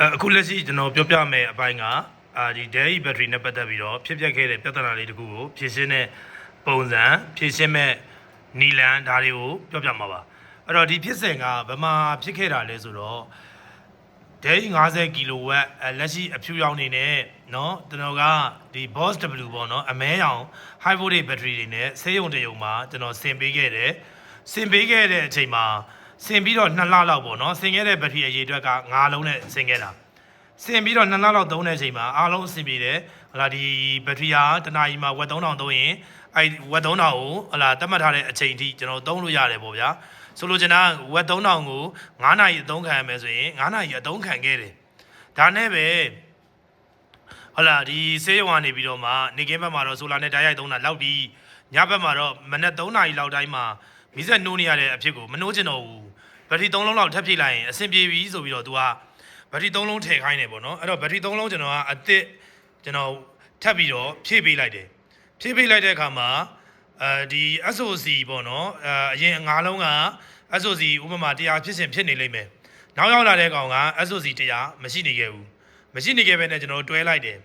အဲအခုလက်ရှိကျွန်တော်ပြောပြမယ်အပိုင်းကအာဒီ Dell battery နဲ့ပတ်သက်ပြီးတော့ဖြစ်ပျက်ခဲ့တဲ့ပြဿနာလေးတစ်ခုကိုဖြေရှင်းတဲ့ပုံစံဖြေရှင်းမဲ့နီလန်ဒါတွေကိုပြောပြမှာပါအဲ့တော့ဒီဖြစ်စဉ်ကဘယ်မှာဖြစ်ခဲ့တာလဲဆိုတော့ Dell 50 kW အဲလက်ရှိအဖြူရောင်နေနဲ့เนาะကျွန်တော်ကဒီ Boss W ပေါ့เนาะအမဲရောင် high voltage battery တွေနဲ့ဆေးရုံတရုံမှာကျွန်တော်ဆင်ပေးခဲ့တယ်ဆင်ပေးခဲ့တဲ့အချိန်မှာ ဆင်ပြီးတော့2လလောက်ပေါ့နော်ဆင်ခဲ့တဲ့ဘက်ထရီအရေအတွက်က9လုံးနဲ့ဆင်ခဲ့တာဆင်ပြီးတော့2လလောက်သုံးတဲ့အချိန်မှာအားလုံးဆင်ပြီးတယ်ဟလာဒီဘက်ထရီကတနာရီမှာဝက်3000သုံးရင်အဲဝက်3000ကိုဟလာတတ်မှတ်ထားတဲ့အချိန်ထိကျွန်တော်သုံးလို့ရတယ်ပေါ့ဗျာဆိုလိုချင်တာဝက်3000ကို9နာရီအသုံးခံရမယ်ဆိုရင်9နာရီအသုံးခံခဲ့တယ်ဒါနဲ့ပဲဟလာဒီဆေးရုံကနေပြီးတော့မှနေကင်းဘက်မှာတော့ဆိုလာနဲ့ဓာတ်ရိုက်သုံးတာလောက်ပြီးညဘက်မှာတော့မနက်3နာရီလောက်တိုင်းမှာမိစက်နိုးနေရတဲ့အဖြစ်ကိုမနှိုးချင်တော့ဘူး ဘက်ထရီ3လုံးလောက်ထပ်ဖြည့်လိုက်ရင်အဆင်ပြေပြီဆိုပြီးတော့ तू ကဘက်ထရီ3လုံးထည့်ခိုင်းတယ်ပေါ့နော်အဲ့တော့ဘက်ထရီ3လုံးကျွန်တော်ကအစ်စ်ကျွန်တော်ထပ်ပြီးတော့ဖြည့်ပေးလိုက်တယ်ဖြည့်ပေးလိုက်တဲ့အခါမှာအဲဒီ SOC ပေါ့နော်အဲအရင်ငါးလုံးက SOC ဥပမာ100ဖြစ်စဉ်ဖြစ်နေလိမ့်မယ်နောက်ရောက်လာတဲ့ကောင်က SOC 100မရှိနေခဲ့ဘူးမရှိနေခဲ့ပဲနဲ့ကျွန်တော်တွဲလိုက်တယ်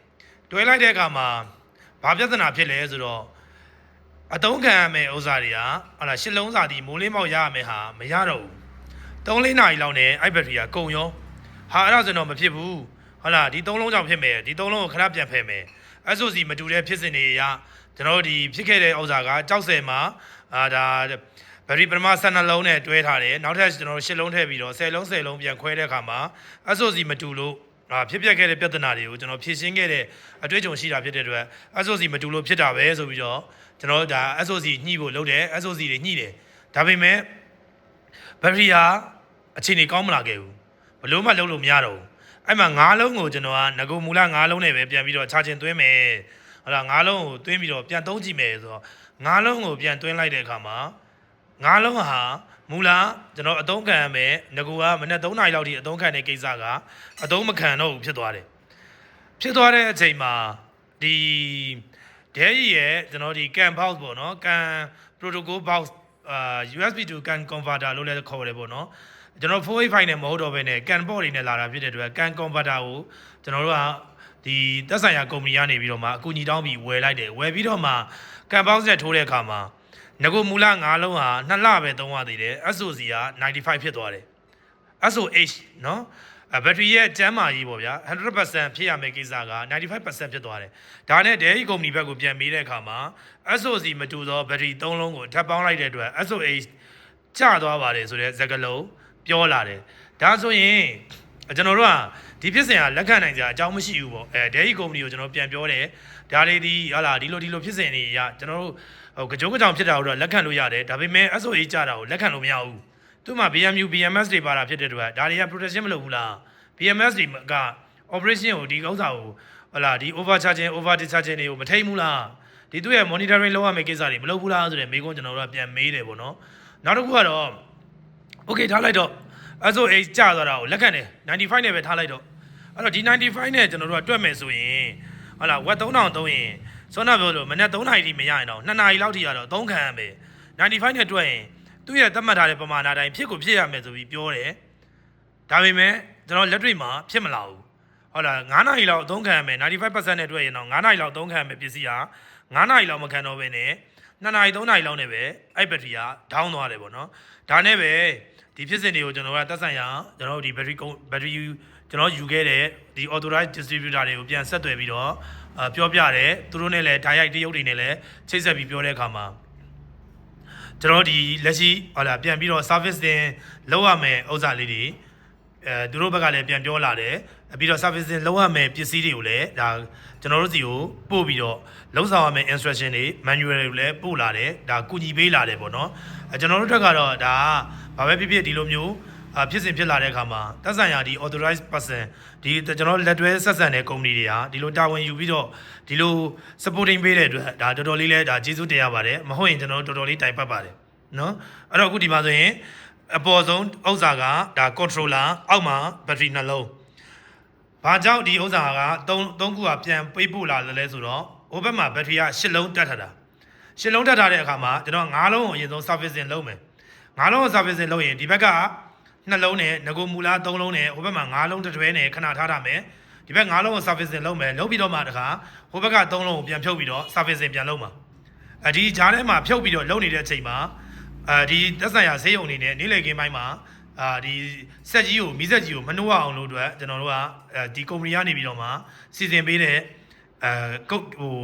တွဲလိုက်တဲ့အခါမှာဘာပြဿနာဖြစ်လဲဆိုတော့အတုံးခံရမယ့်ဥစ္စာတွေကဟလာရှစ်လုံးစာဒီမိုးလင်းမောက်ရရမယ်ဟာမရတော့ဘူး 3လေးနာရီလောက်နဲ့အဲ့ဘက်ထရီကကုန်ရောဟာအဲ့ဒါဆိုတော့မဖြစ်ဘူးဟုတ်လားဒီသုံးလုံးကြောင့်ဖြစ်မယ်ဒီသုံးလုံးကိုခဏပြန်ဖယ်မယ် SOC မတူတဲ့ဖြစ်စဉ်တွေအရကျွန်တော်တို့ဒီဖြစ်ခဲ့တဲ့ဥစ္စာကကြောက်စဲမှာအာဒါဗရီပရမ12လုံးနဲ့တွဲထားတယ်နောက်ထပ်ကျွန်တော်တို့10လုံးထည့်ပြီးတော့10လုံး10လုံးပြန်ခွဲတဲ့အခါမှာ SOC မတူလို့အာဖြစ်ပျက်ခဲ့တဲ့ပြဿနာတွေကိုကျွန်တော်ဖြေရှင်းခဲ့တဲ့အတွေ့အကြုံရှိတာဖြစ်တဲ့အတွက် SOC မတူလို့ဖြစ်တာပဲဆိုပြီးတော့ကျွန်တော်တို့ဒါ SOC ညှိဖို့လုပ်တယ် SOC တွေညှိတယ်ဒါပေမဲ့ ဘက်ထရီဟာအခြေအနေကောင်းမလာခဲ့ဘူးဘလို့မှလုံးလို့မရတော့ဘူးအဲ့မှာငါးလုံးကိုကျွန်တော်ကငကိုမူလငါးလုံးနဲ့ပဲပြန်ပြီးတော့ခြာချင်းသွင်းမယ်ဟုတ်လားငါးလုံးကိုသွင်းပြီးတော့ပြန်သုံးကြည့်မယ်ဆိုတော့ငါးလုံးကိုပြန်သွင်းလိုက်တဲ့အခါမှာငါးလုံးဟာမူလကျွန်တော်အသုံးခံရမယ်ငကိုကမနေ့3နာရီလောက်ထိအသုံးခံတဲ့ကိစ္စကအသုံးမခံတော့ဘူးဖြစ်သွားတယ်ဖြစ်သွားတဲ့အချိန်မှာဒီဒဲကြီးရဲ့ကျွန်တော်ဒီ can box ပေါ့နော် can protocol box အာ USB to can converter လို့လည်းခေါ်တယ်ပေါ့နော် ကျွန်တော် 485 နဲ့မဟုတ်တော့ဘဲနဲ့ can port တွေနဲ့လာတာဖြစ်တဲ့အတွက် can converter ကိုကျွန်တော်တို့ကဒီသက်ဆိုင်ရာကုမ္ပဏီကနေပြီးတော့မှအကူအညီတောင်းပြီးဝယ်လိုက်တယ်ဝယ်ပြီးတော့မှ can box ဆက်ထိုးတဲ့အခါမှာငကိုမူလ9လုံးဟာ2လပဲသုံးရသေးတယ် SOC က95ဖြစ်သွားတယ် SOH เนาะ ဘက်ထရီရဲ့ကျန်းမာရေးပေါ့ဗျာ100%ဖြစ်ရမယ့်ကိစ္စက95%ဖြစ်သွားတယ်။ဒါနဲ့ Dell ကုမ္ပဏီဘက်ကိုပြန်မေးတဲ့အခါမှာ SOC မတူသောဘက်ထရီ3လုံးကိုထပ်ပေါင်းလိုက်တဲ့အတွက် SOH ကျသွားပါတယ်ဆိုတဲ့စကားလုံးပြောလာတယ်။ဒါဆိုရင်ကျွန်တော်တို့ကဒီဖြစ်စဉ်ကလက်ခံနိုင်ကြအကြောင်းမရှိဘူးပေါ့။အဲ Dell ကုမ္ပဏီကိုကျွန်တော်ပြန်ပြောတယ်။ဒါလေးဒီဟာလာဒီလိုဒီလိုဖြစ်စဉ်တွေရကျွန်တော်တို့ဟိုကြိုးကြောင်ဖြစ်တာတော့လက်ခံလို့ရတယ်။ဒါပေမဲ့ SOH ကျတာကိုလက်ခံလို့မရဘူး။ သူ့မှာ BMU BMS တွေပါတာဖြစ်တဲ့အတွက်ဒါတွေက protection မလုပ်ဘူးလား BMS တွေက operation ကိုဒီဥစ္စာကိုဟလာဒီ overcharging over discharging တွေကိုမထိန်ဘူးလားဒီသူ့ရဲ့ monitoring လုပ်ရမယ့်ကိစ္စတွေမလုပ်ဘူးလားဆိုတဲ့မေးခွန်းကျွန်တော်တို့ကပြန်မေးတယ်ပေါ့နော်နောက်တစ်ခုကတော့ okay ထားလိုက်တော့ SOH ကျသွားတာကိုလက်ခံတယ်95နဲ့ပဲထားလိုက်တော့အဲ့တော့ဒီ95နဲ့ကျွန်တော်တို့ကတွက်မယ်ဆိုရင်ဟလာဝက်3000သုံးရင်စောနာပြောလို့မနေ့3နာရီထိမရရင်တော့2နာရီလောက်ထိရတော့သုံးခံရမယ်95နဲ့တွက်ရင် သူ့ရဲ့သတ်မှတ်ထားတဲ့ပမာဏတိုင်းဖြစ်ကိုဖြစ်ရမယ်ဆိုပြီးပြောတယ်ဒါပေမဲ့ကျွန်တော်လက်တွေ့မှာဖြစ်မလာဘူးဟုတ်လား9နာရီလောက်အသုံးခံရမယ်95%နဲ့တွက်ရင်တော့9နာရီလောက်အသုံးခံရမယ်ပစ္စည်းဟာ9နာရီလောက်မခံတော့ဘဲနဲ့2နာရီ3နာရီလောက်နဲ့ပဲအဲ့ဘက်ထရီကဒေါင်းသွားတယ်ပေါ့နော်ဒါနဲ့ပဲဒီဖြစ်စဉ်တွေကိုကျွန်တော်ကသက်ဆိုင်ရာကျွန်တော်တို့ဒီဘက်ထရီဘက်ထရီကျွန်တော်ယူခဲ့တဲ့ဒီ authorized distributor တွေကိုပြန်ဆက်သွယ်ပြီးတော့အာပြောပြတယ်သူတို့နဲ့လည်းဓာတ်ရိုက်တရုပ်တွေနဲ့လည်းချိတ်ဆက်ပြီးပြောတဲ့အခါမှာ ကျွန်တော်ဒီလက်ရှိဟောလာပြန်ပြီးတော့ service တင်လုပ်ရမယ်ဥစ္စာလေးတွေအဲသူတို့ဘက်ကလည်းပြန်ပြောလာတယ်ပြီးတော့ service တင်လုပ်ရမယ်ပစ္စည်းတွေကိုလည်းဒါကျွန်တော်တို့စီကိုပို့ပြီးတော့လုံးဆောင်ရမယ် instruction တွေ manual တွေကိုလည်းပို့လာတယ်ဒါကူညီပေးလာတယ်ပေါ့နော်အဲကျွန်တော်တို့တက်ကတော့ဒါဘာပဲဖြစ်ဖြစ်ဒီလိုမျိုးအာ ဖြစ်စဉ်ဖြစ်လာတဲ့အခါမှာသက်ဆိုင်ရာဒီ authorized person ဒီကျွန်တော်လက်တွဲဆက်ဆံတဲ့ company တွေဟာဒီလိုတာဝန်ယူပြီးတော့ဒီလို supporting ပေးတဲ့အတွက်ဒါတော်တော်လေးလဲဒါကျေးဇူးတင်ရပါတယ်မဟုတ်ရင်ကျွန်တော်တို့တော်တော်လေးတိုင်ပတ်ပါတယ်နော်အဲ့တော့အခုဒီမှာဆိုရင်အပေါ်ဆုံးဥစ္စာကဒါ controller အောက်မှာ battery နှလုံးဘာကြောင့်ဒီဥစ္စာက3 3ခုကပြန်ပေးပို့လာလဲဆိုတော့ဟိုဘက်မှာ battery က10လုံးတက်ထတာ10လုံးတက်ထားတဲ့အခါမှာကျွန်တော်9လုံးကိုအရင်ဆုံး servicing လုပ်မယ်9လုံးကို servicing လုပ်ရင်ဒီဘက်က နှလုံးနဲ့ငကိုမူလား၃လုံးနဲ့ဟိုဘက်မှာ၅လုံးတစ်တွဲနဲ့ခဏထားထားမယ်ဒီဘက်၅လုံးကို servicing လုပ်မယ်လုပ်ပြီးတော့မှတခါဟိုဘက်က၃လုံးကိုပြန်ဖြုတ်ပြီးတော့ servicing ပြန်လုပ်မှာအဲဒီဂျားထဲမှာဖြုတ်ပြီးတော့လုပ်နေတဲ့အချိန်မှာအဲဒီသက်ဆိုင်ရာဈေးရုံအနေနဲ့နေ့လည်ခင်းပိုင်းမှာအာဒီစက်ကြီးကိုမီးစက်ကြီးကိုမနှိုးအောင်လို့အတွက်ကျွန်တော်တို့ကအဲဒီကုမ္ပဏီကနေပြီးတော့မှစီစဉ်ပေးတဲ့အဲကုတ်ဟို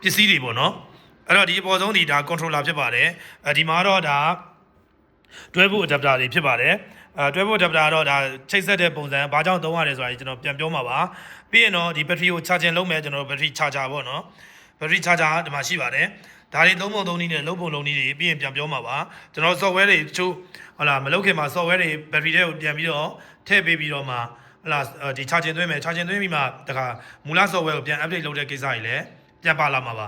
ပစ္စည်းတွေပေါ့နော်အဲ့တော့ဒီအပေါ်ဆုံးဒီဒါ controller ဖြစ်ပါတယ်အဲဒီမှာတော့ဒါ တွဲဖို့ adapter တွေဖြစ်ပါတယ်အဲတွဲဖို့ adapter ကတော့ဒါချိတ်ဆက်တဲ့ပုံစံဘာကြောင့်သုံးရလဲဆိုတာကျွန်တော်ပြန်ပြောမှာပါပြီးရင်တော့ဒီ battery ကို charging လုပ်မယ်ကျွန်တော်တို့ battery charger ပေါ့နော် battery charger ဒီမှာရှိပါတယ်ဒါတွေသုံးပုံသုံးနည်းနဲ့လုံးပုံလုံးနည်းတွေပြီးရင်ပြန်ပြောမှာပါကျွန်တော် software တွေတချို့ဟုတ်လားမလုပ်ခင်မှာ software တွေ battery တွေကိုပြန်ပြီးတော့ထည့်ပေးပြီးတော့မှဟုတ်လားဒီ charging သွင်းမယ် charging သွင်းပြီးမှတခါမူလ software ကိုပြန် update လုပ်တဲ့ကိစ္စတွေလည်းပြန်ပါလာမှာပါ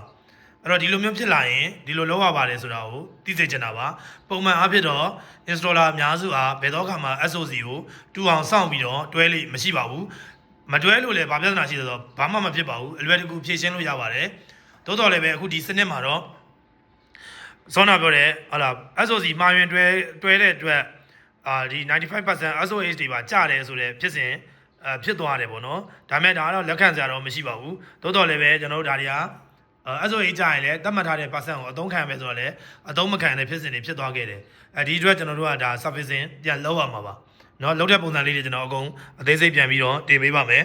အဲ့တော့ဒီလိုမျိုးဖြစ်လာရင်ဒီလိုလုပ်ရပါတယ်ဆိုတာကိုသိစေချင်တာပါပုံမှန်အားဖြင့်တော့ installer အများစုအားဘယ်တော့ခါမှ SOC ကိုတူအောင်စောင့်ပြီးတော့တွဲလိမရှိပါဘူးမတွဲလို့လည်းဘာပြဿနာရှိသလဲဆိုတော့ဘာမှမဖြစ်ပါဘူးအလွယ်တကူဖြေရှင်းလို့ရပါတယ်သို့တော်လည်းပဲအခုဒီစနစ်မှာတော့စောနာပြောတဲ့ဟာလာ SOC မှာရင်တွဲတွဲတဲ့အတွက်အာဒီ95% SOH တွေပါကျတယ်ဆိုတဲ့ဖြစ်စဉ်အဖြစ်သွားတယ်ပေါ့နော်ဒါမဲ့ဒါကတော့လက်ခံစရာတော့မရှိပါဘူးသို့တော်လည်းပဲကျွန်တော်တို့ဒါတွေက အဲဆိုရင်ကြာရင်လည်းတတ်မှတ်ထားတဲ့ percent ကိုအသုံးခံမယ်ဆိုတော့လည်းအသုံးမခံတဲ့ဖြစ်စဉ်တွေဖြစ်သွားခဲ့တယ်အဲဒီအတွက်ကျွန်တော်တို့ကဒါ servicing ပြန်လုပ်ရမှာပါเนาะလုပ်တဲ့ပုံစံလေးတွေကျွန်တော်အကုန်အသေးစိတ်ပြန်ပြီးတော့တင်ပေးပါမယ်